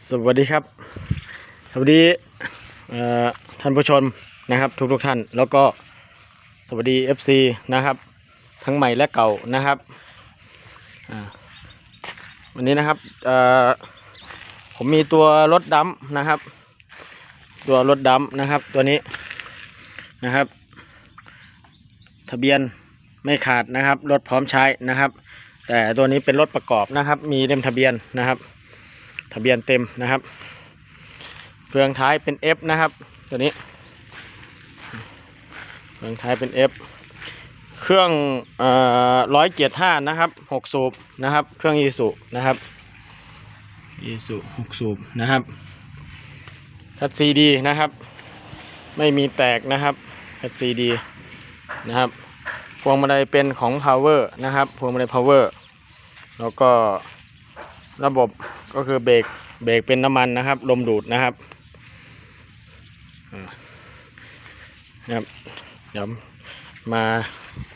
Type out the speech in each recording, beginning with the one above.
สวัสดีครับ สวัสดีท่านผู้ชมนะครับ ทุกทุกท่าน แล้วก็สวัสดี FC นะครับ ทั้งใหม่และเก่านะครับวันนี้นะครับผมมีตัวรถดำนะครับ ตัวรถดำนะครับ ตัวนี้นะครับ ทะเบียนไม่ขาดนะครับ รถพร้อมใช้นะครับ แต่ตัวนี้เป็นรถประกอบนะครับ มีเล่มทะเบียนนะครับ ทะเบียนเต็มนะครับเฟืองท้ายเป็น F นะครับ ตัวนี้เฟืองท้ายเป็น F เครื่องร้อยเกียรห้านะครับหกสูบนะครับ เครื่องยีสุนะครับยีสุหกสูบนะครับชัดซีดีนะครับ ไม่มีแตกนะครับชัดซีดีนะครับพวงมาลัยเป็นของ power นะครับพวงมาลัย power แล้วก็ ระบบก็คือเบรกเบรกเป็นน้ำมันนะครับ ลมดูดนะครับนะครับเดี๋ยวมา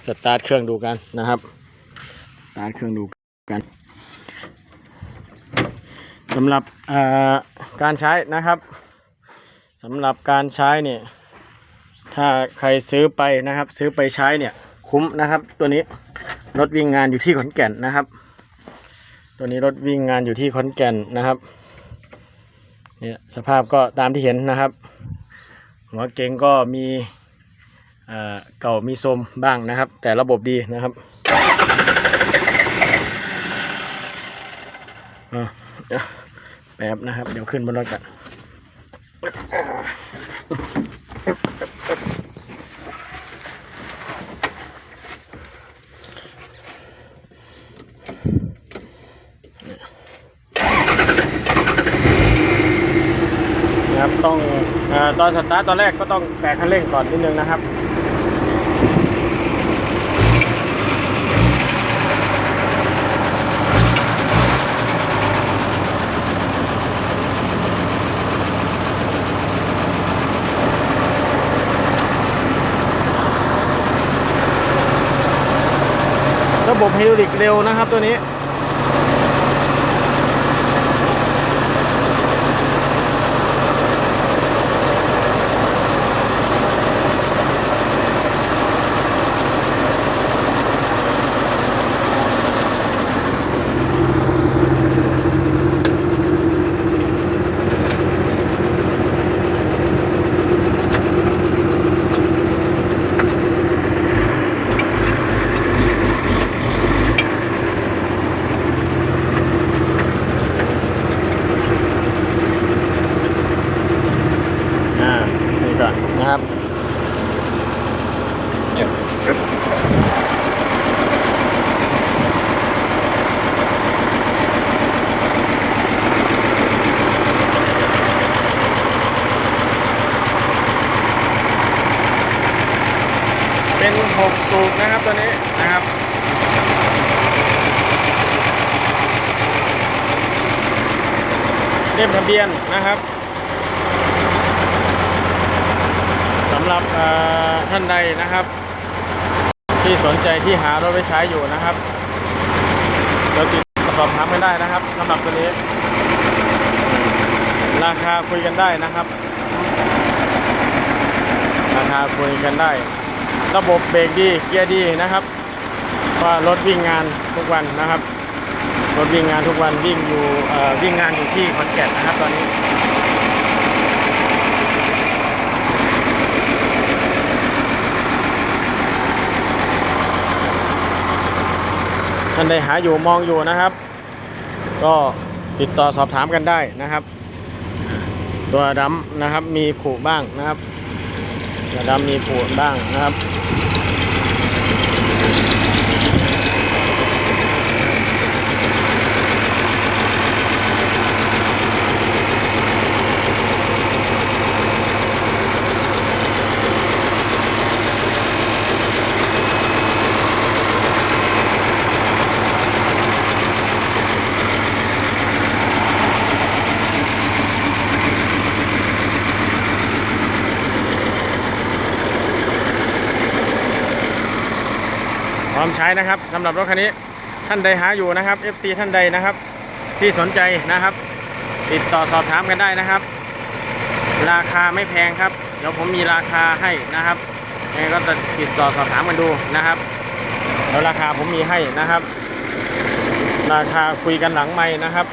สตาร์ทเครื่องดูกันนะครับสตาร์ทเครื่องดูกันสำหรับการใช้นะครับสำหรับการใช้เนี่ยถ้าใครซื้อไปนะครับ ซื้อไปใช้เนี่ยคุ้มนะครับ ตัวนี้รถวิ่งงานอยู่ที่ขอนแก่นนะครับ ตัวนี้รถวิ่งงานอยู่ที่ขอนแก่นนะครับเนี่ยสภาพก็ตามที่เห็นนะครับ หัวเก๋งก็มีเอ่อเก่ามีโทรมบ้างนะครับ แต่ระบบดีนะครับเดี๋ยวแป๊บนะครับ เดี๋ยวขึ้นบนรถกันนะครับ ต้องอตอนสตาร์ทตอนแรกก็ต้องแตะคันเร่งก่อนนิดนึงนะครับระบบไฮดรอลิกเร็วนะครับตัวนี้ อ่านี่ก่อนนะครับ เป็นหกสูบนะครับตัวนี้นะครับเล่มทะเบียนนะครับสำหรับท่านใดนะครับ ที่สนใจที่หารถไว้ใช้อยู่นะครับเดี๋ยวติดต่อสอบถามกันได้นะครับสำหรับตัวนี้ ราคาคุยกันได้นะครับ ราคาคุยกันได้ ระบบเบรกดีเกียร์ดีนะครับว่ารถวิ่งงานทุกวันนะครับรถวิ่งงานทุกวันวิ่งอยู่วิ่งงานอยู่ที่ขอนแก่นนะครับตอนนี้ท่านใดหาอยู่มองอยู่นะครับ ก็ติดต่อสอบถามกันได้นะครับ ตัวดำนะครับมีผุบ้างนะครับ นะครับมีผุบ้างนะครับ อมใช้นะครับสำหรับรถคันนี้ท่านใดหาอยู่นะครับ FC ท่านใดนะครับ ที่สนใจนะครับ ติดต่อสอบถามกันได้นะครับ ราคาไม่แพงครับ เดี๋ยวผมมีราคาให้นะครับยังไงก็จะติดต่อสอบถามกันดูนะครับแล้วราคาผมมีให้นะครับ ราคาคุยกันหลังไม่นะครับ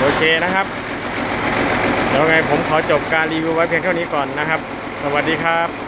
โอเคนะครับเดี๋ยวไงผมขอจบการรีวิวไว้เพียงเท่านี้ก่อนนะครับ สวัสดีครับ